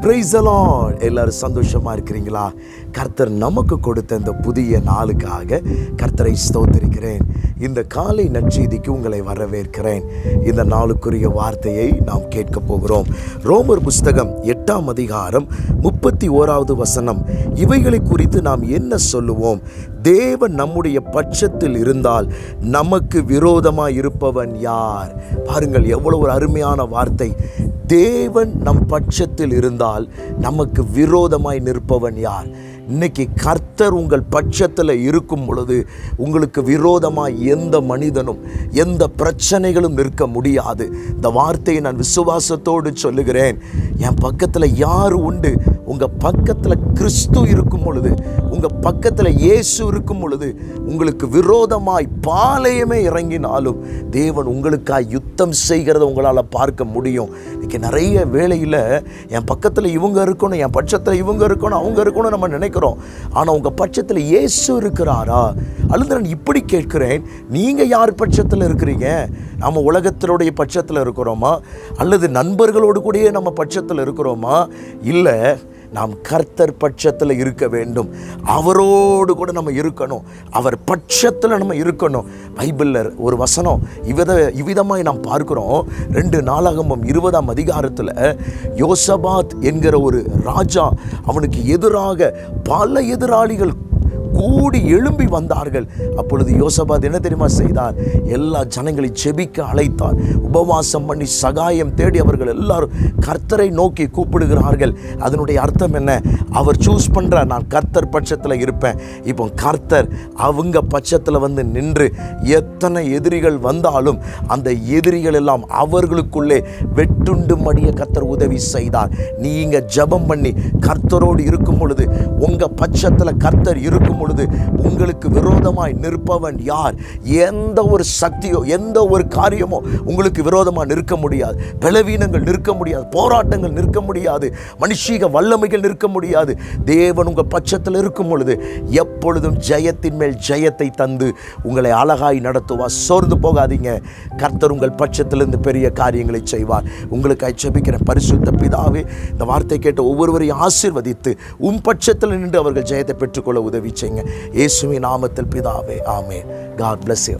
Price எல்லாரும் சந்தோஷமாக இருக்கிறீங்களா? கர்த்தர் நமக்கு கொடுத்த இந்த புதிய நாளுக்காக கர்த்தரை ஸ்தோத்திருக்கிறேன். இந்த காலை நற்செய்திக்கு உங்களை வரவேற்கிறேன். இந்த நாளுக்குரிய வார்த்தையை நாம் கேட்க போகிறோம். ரோமர் புஸ்தகம் எட்டாம் அதிகாரம் முப்பத்தி ஓராவது வசனம். இவைகளை குறித்து நாம் என்ன சொல்லுவோம்? தேவன் நம்முடைய பட்சத்தில் இருந்தால் நமக்கு விரோதமாய் இருப்பவன் யார்? பாருங்கள் எவ்வளவு ஒரு அருமையான வார்த்தை. தேவன் நம் பட்சத்தில் இருந்தால் நமக்கு விரோதமாய் நிற்பவன் யார்? இன்னைக்கு கர்த்தர் உங்கள் பட்சத்தில் இருக்கும் பொழுது உங்களுக்கு விரோதமாக எந்த மனிதனும் எந்த பிரச்சனைகளும் நிற்க முடியாது. இந்த வார்த்தையை நான் விசுவாசத்தோடு சொல்லுகிறேன். என் பக்கத்தில் யார் உண்டு? உங்கள் பக்கத்தில் கிறிஸ்து இருக்கும் பொழுது உங்கள் பக்கத்தில் இயேசு இருக்கும் பொழுது உங்களுக்கு விரோதமாய் பாளையமே இறங்கினாலும் தேவன் உங்களுக்காய் யுத்தம் செய்கிறத உங்களால் பார்க்க முடியும். இன்றைக்கி நிறைய வேலையில் என் பக்கத்தில் இவங்க இருக்கணும் என் பட்சத்தில் இவங்க இருக்கணும் அவங்க இருக்கணும் நம்ம நினைக்கிறோம் ஆனால் உங்கள் பட்சத்தில் இயேசு இருக்கிறாரா? அல்லது நான் இப்படி கேட்கிறேன் நீங்கள் யார் பட்சத்தில் இருக்கிறீங்க? நம்ம உலகத்தினுடைய பட்சத்தில் இருக்கிறோமா? அல்லது நண்பர்களோடு கூடயே நம்ம பட்சத்தில் இருக்கிறோமா? இல்லை நாம் கர்த்தர் பட்சத்தில் இருக்க வேண்டும். அவரோடு கூட நம்ம இருக்கணும். அவர் பட்சத்தில் நம்ம இருக்கணும். பைபிளில் ஒரு வசனம் இவ்வித இவ்விதமாய் நாம் பார்க்குறோம். ரெண்டு நாளாகமம் இருபதாம் அதிகாரத்தில் யோசபாத் என்கிற ஒரு ராஜா அவனுக்கு எதிராக பல எதிராளிகள் கூடி எழும்பி வந்தார்கள். அப்பொழுது யோசபாத் என்ன தெரியுமா செய்தார் எல்லா ஜனங்களை செபிக்க அழைத்தார் உபவாசம் பண்ணி சகாயம் தேடி அவர்கள் எல்லாரும் கர்த்தரை நோக்கி கூப்பிடுகிறார்கள். அதனுடைய அர்த்தம் என்ன? அவர் சூஸ் பண்ணுறார் நான் கர்த்தர் பட்சத்தில் இருப்பேன். இப்போ கர்த்தர் அவங்க பட்சத்தில் வந்து நின்று எத்தனை எதிரிகள் வந்தாலும் அந்த எதிரிகள் எல்லாம் அவர்களுக்குள்ளே வெட்டுண்டு மடிய கர்த்தர் உதவி செய்தார். நீங்கள் ஜெபம் பண்ணி கர்த்தரோடு இருக்கும் பொழுது உங்கள் பட்சத்தில் கர்த்தர் இருக்கும் பொழுது உங்களுக்கு விரோதமாய் நிற்பவன் யார்? எந்த ஒரு சக்தியோ எந்த ஒரு காரியமோ உங்களுக்கு விரோதமாக நிற்க முடியாது. பலவீனங்கள் நிற்க முடியாது. போராட்டங்கள் நிற்க முடியாது. மனுஷீக வல்லமைகள் நிற்க முடியாது. தேவன் உங்கள் பட்சத்தில் இருக்கும் பொழுது எப்பொழுதும் ஜெயத்தின் மேல் ஜெயத்தை தந்து உங்களை அழகாய் நடத்துவார். சோர்ந்து போகாதீங்க. கர்த்தர் உங்கள் பட்சத்திலிருந்து பெரிய காரியங்களை செய்வார். உங்களுக்கு அச்சபிக்கிற பரிசுத்த பிதாவே இந்த வார்த்தை கேட்ட ஒவ்வொருவரையும் ஆசிர்வதித்து உன் பட்சத்தில் நின்று அவர்கள் ஜெயத்தை பெற்றுக்கொள்ள உதவி செய்யுங்க. இயேசுவின் நாமத்தில் பிதாவே ஆமே காட் பிளஸ் யூ